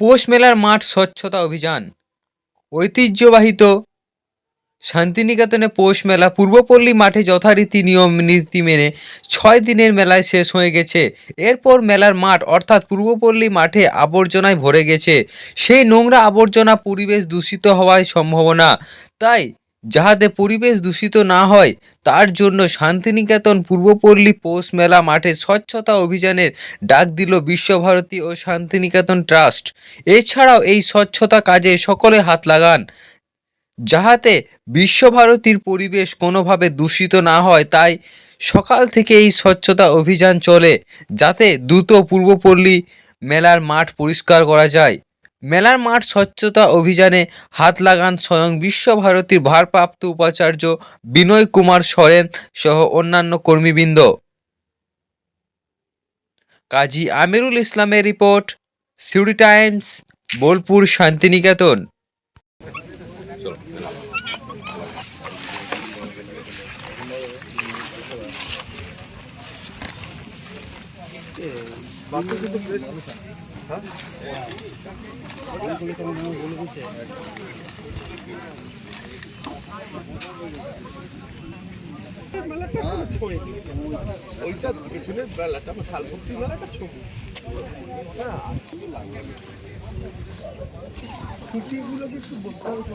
পৌষ মেলার মাঠ স্বচ্ছতা অভিযান। ঐতিহ্যবাহিত শান্তিনিকেতনে পৌষ মেলা, পূর্বপল্লী মাঠে যথারীতি নিয়ম নীতি মেনে ছয় দিনের মেলায় শেষ হয়ে গেছে। এরপর মেলার মাঠ, অর্থাৎ পূর্বপল্লী মাঠে আবর্জনায় ভরে গেছে। সেই নোংরা আবর্জনা পরিবেশ দূষিত হওয়ার সম্ভাবনা। তাই যাহাতে পরিবেশ দূষিত না হয়, তার জন্য শান্তিনিকেতন পূর্বপল্লী পৌষ মেলা মাঠে স্বচ্ছতা অভিযানের ডাক দিল বিশ্বভারতী ও শান্তিনিকেতন ট্রাস্ট। এছাড়াও এই স্বচ্ছতা কাজে সকলে হাত লাগান। যাহাতে বিশ্বভারতীর পরিবেশ কোনোভাবে দূষিত না হয়, তাই সকাল থেকে এই স্বচ্ছতা অভিযান চলে, যাতে দ্রুত পূর্বপল্লী মেলার মাঠ পরিষ্কার করা যায়। মেলার মাঠ স্বচ্ছতা অভিযানে হাত লাগান স্বয়ং বিশ্বভারতীর ভারপ্রাপ্ত উপাচার্য বিনয় কুমার সরেন সহ অন্যান্য কর্মীবৃন্দ। কাজী আমিরুল ইসলামের রিপোর্ট, সিউড়ি টাইমস, বোলপুর, শান্তিনিকেতন। ওইটা পেছনের বেলাটা শালভক্তি বেলাটা ছবি খুঁটিগুলোকে একটু বলতে হবে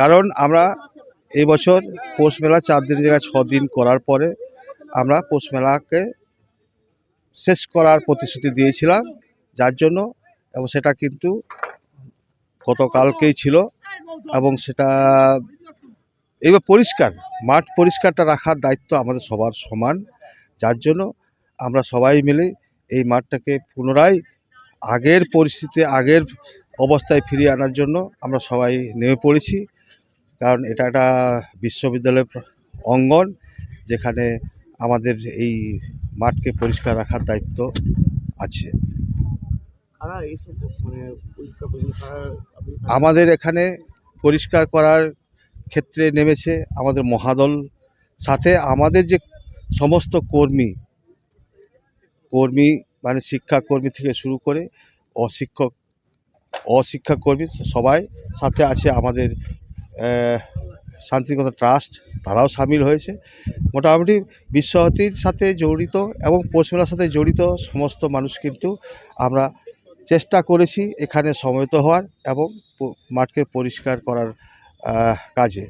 কারণ আমরা এই বছর পৌষ মেলা চার দিনের জায়গায় ছ দিন করার পরে আমরা পৌষ মেলাকে শেষ করার প্রতিশ্রুতি দিয়েছিলাম, যার জন্য এবং সেটা কিন্তু গতকালকেই ছিল এবং সেটা এবার পরিষ্কার, মাঠ পরিষ্কারটা রাখার দায়িত্ব আমাদের সবার সমান, যার জন্য আমরা সবাই মিলে এই মাঠটাকে পুনরায় আগের পরিস্থিতি, আগের অবস্থায় ফিরিয়ে আনার জন্য আমরা সবাই নেমে পড়েছি। কারণ এটা একটা বিশ্ববিদ্যালয়ের অঙ্গন যেখানে আমাদের এই মাঠকে পরিষ্কার রাখার দায়িত্ব আছে। মানে আমাদের এখানে পরিষ্কার করার ক্ষেত্রে নেমেছে আমাদের মহাদল। সাথে আমাদের যে সমস্ত কর্মী কর্মী মানে শিক্ষাকর্মী থেকে শুরু করে অশিক্ষক অশিক্ষাকর্মী সবাই সাথে আছে আমাদের শান্তিনিকেতন ট্রাস্ট, তারাও সামিল হয়েছে। মোটামুটি বিশ্বভারতীর সাথে জড়িত এবং পৌষমেলার সাথে জড়িত সমস্ত মানুষ কিন্তু আমরা চেষ্টা করেছি এখানে সমবেত হওয়ার এবং মাঠকে পরিষ্কার করার কাজে।